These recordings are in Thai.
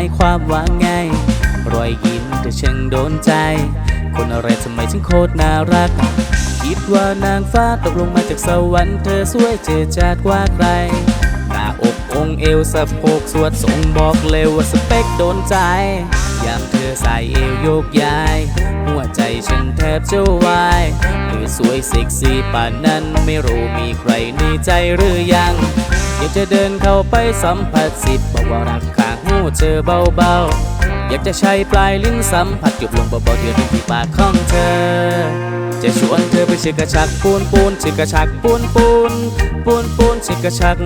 ายความว่าไง รอยยิ้มเธอช่างโดนใจ คนอะไรทำไมถึงโคตรน่ารัก คิดว่านางฟ้าตกลงมาจากสวรรค์เธอสวยเจิดจ้าดกว่าใคร หน้าอกองเอวสะโพกสวดทรงบอกเลยว่าสเปคโดนใจ ยามเธอใส่เอวโยกย้าย หัวใจฉันแทบจะวายเธอสวยเซ็กซี่ป่านนั้นไม่รู้มีใครในใจหรือยังอยากจะเดินเข้าไปสัมผัสสิทธิ์บอกว่ารักขา เธอเบาๆ อยากจะใช้ปลายลิ้นสัมผัสจุบลงเบาๆเดียวที่ปากของเธอ จะชวนเธอไปชิกกระชักปูนปูนชิกกระชักปูนปูนปูนปูนชิกกระชัก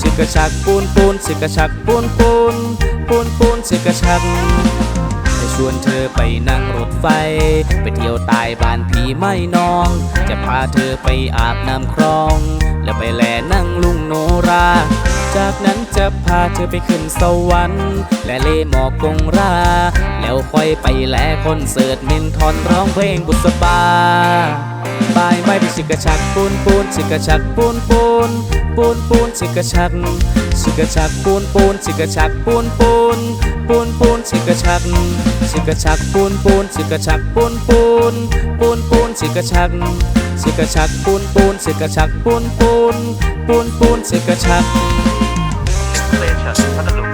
ชิกกระชักปูนปูนชิกกระชักปูนปูนปูนปูนชิกกระชักจะชวนเธอไปนั่งรถไฟ ไปเที่ยวใตายบ้านพี่ไม่น้อง จะพาเธอไปอาบน้ำคลอง แล้วไปแลนั่งลุงโนรา จากนั้นจะพาเธอไปขึ้นสวรรค์และเล่หมอกกงรา แล้วค่อยไปแลคอนเสิร์ตเมนทอนร้องเพลงบุษบาบายไม่ไปชิกกระชักปูนปูนชิกกระชักปูนปูนปูนปูนชิกกระชักชิกกระชักปูนปูนชิกกระชักปูนปูนปูนปูนชิกกระชักชิกกระชักปูนปูนชิกกระชักปูนปูนปูนปูนชิกกระชัก ชิกกระชักปูนปูนชิกกระชักปูนปูนปูนปูนชิกกระชัก Station พัทลุง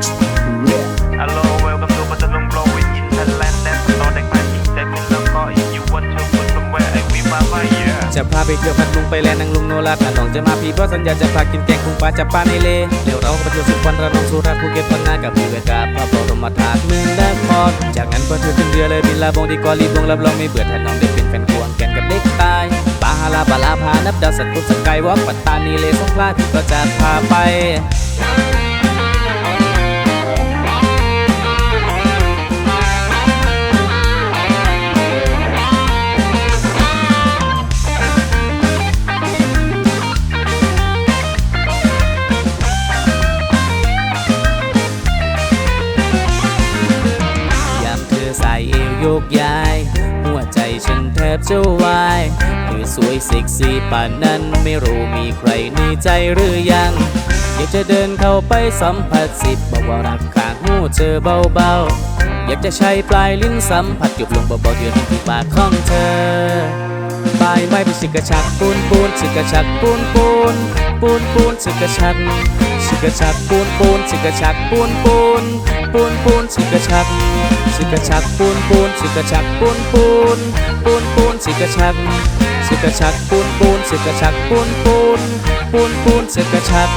Hello welcome to พัทลุง blowing in Thailand dance ต่อเด็กใหม่ที่ใจเป็นแล้วก็ if you want to put somewhere I will my way yeah จะพาไปเที่ยวพัทลุงไปแลนางลุงโนราถ้าน้องจะมาพี่เพราะสัญญาจะพากินแกงคุงปลาจับปลาในเลเดี๋ยวเราไปเที่ยวสุพรรณระนองสุราษฎร์ภูเก็ตพังงากับพี่เวกาพระบรมธาตุเมืองนครจากนั้นพอเธอขึ้นเรือเลยบินลาบงดีกอรีบลงรับรองไม่เบื่อถ้าน้องได้เป็นแฟนควงแก นับดาวสัตว์พุทธสกายวอล์กปัตตานีเลสงขลาที่ก็จะพาไป บจะวายเธอสวยเซ็กซี่ป่านนั้นไม่รู้มีใครในใจหรือยัง อยากจะเดินเข้าไปสัมผัสสิทธิ์บอกว่ารักข้างหูเธอเบาๆ อยากจะใช้ปลายลิ้นสัมผัสจุบลงเบาๆเดียวที่ปากของเธอปลายไม้เป็นชิกระชักปูนปูนชิกระชักปูนปูนปูนปูนชิกระชัก กกระชักปูนปูนสิกระชักปูนปูนปูนปูนสิกระชักสิกระชักปูนปูนสิกระชักปูนปูนปูนปูนสิกระชักสิกระชักปูนปูนสิกระชักปูนปูนปูนปูนสิกกระชัก